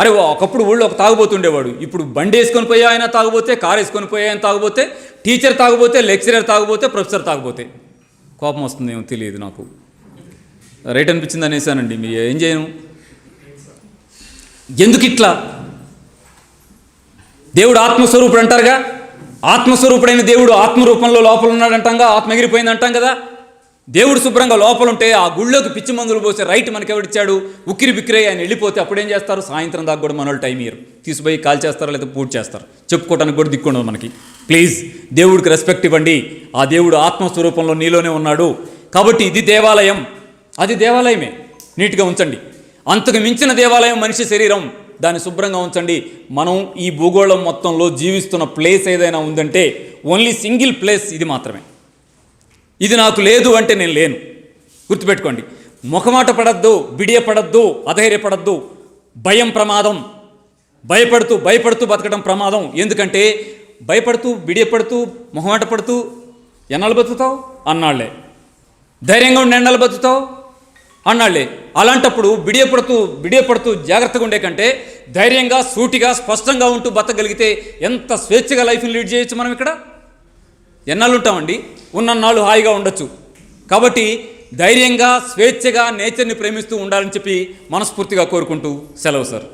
అరే ఒకప్పుడు ఊళ్ళో ఒక తాగుబోతుండేవాడు. ఇప్పుడు బండి వేసుకొని పోయే ఆయన తాగుబోతే కారు వేసుకొని పోయే ఆయన తాగుబోతే టీచర్ తాగుబోతే లెక్చరర్ తాగుబోతే ప్రొఫెసర్ తాగుబోతే. కోపం వస్తుందేమో తెలియదు నాకు. రైట్ అనిపించింది అనేసానండి. మీరు ఏం చేయను? ఎందుకు ఇట్లా దేవుడు ఆత్మస్వరూపుడు అంటారుగా? ఆత్మస్వరూపుడైన దేవుడు ఆత్మరూపంలో లోపల ఉన్నాడంటాం ఆత్మ ఎగిరిపోయింది అంటాం కదా? దేవుడు శుభ్రంగా లోపల ఉంటే ఆ గుళ్ళోకి పిచ్చి మందులు పోసే రైట్ మనకెవడిచ్చాడు? ఉక్కిరి బిక్కిరి ఆయన వెళ్ళిపోతే అప్పుడేం చేస్తారు? సాయంత్రం దాకా కూడా మన టైం ఇయ్యరు. తీసుకుపోయి కాల్ చేస్తారు లేదా పూర్తి చేస్తారు? చెప్పుకోవడానికి కూడా దిక్కుండదు మనకి. ప్లీజ్ దేవుడికి రెస్పెక్ట్ ఇవ్వండి. ఆ దేవుడు ఆత్మస్వరూపంలో నీలోనే ఉన్నాడు. కాబట్టి ఇది దేవాలయం. అది దేవాలయమే. నీట్గా ఉంచండి. అంతకు మించిన దేవాలయం మనిషి శరీరం. దాన్ని శుభ్రంగా ఉంచండి. మనం ఈ భూగోళం మొత్తంలో జీవిస్తున్న ప్లేస్ ఏదైనా ఉందంటే ఓన్లీ సింగిల్ ప్లేస్ ఇది మాత్రమే. ఇది నాకు లేదు అంటే నేను లేను. గుర్తుపెట్టుకోండి. ముఖమాట పడద్దు బిడియపడద్దు అధైర్యపడద్దు. భయం ప్రమాదం. భయపడుతూ భయపడుతూ బతకడం ప్రమాదం. ఎందుకంటే భయపడుతూ బిడియపడుతూ మొహమాట పడుతూ ఎన్నాళ్ళు బతుకుతావు? అన్నాళ్ళే. ధైర్యంగా ఉండి ఎన్నాళ్ళు బతుకుతావు? అన్నాళ్ళే. అలాంటప్పుడు బిడియపడుతూ బిడియపడుతూ జాగ్రత్తగా ఉండే కంటే ధైర్యంగా సూటిగా స్పష్టంగా ఉంటూ బతకగలిగితే ఎంత స్వేచ్ఛగా లైఫ్ని లీడ్ చేయొచ్చు మనం ఇక్కడ? ఎన్నాళ్ళు ఉంటామండి ఉన్నన్నాళ్ళు హాయిగా ఉండొచ్చు. కాబట్టి ధైర్యంగా స్వేచ్ఛగా నేచర్ని ప్రేమిస్తూ ఉండాలని చెప్పి మనస్ఫూర్తిగా కోరుకుంటూ సెలవు సార్.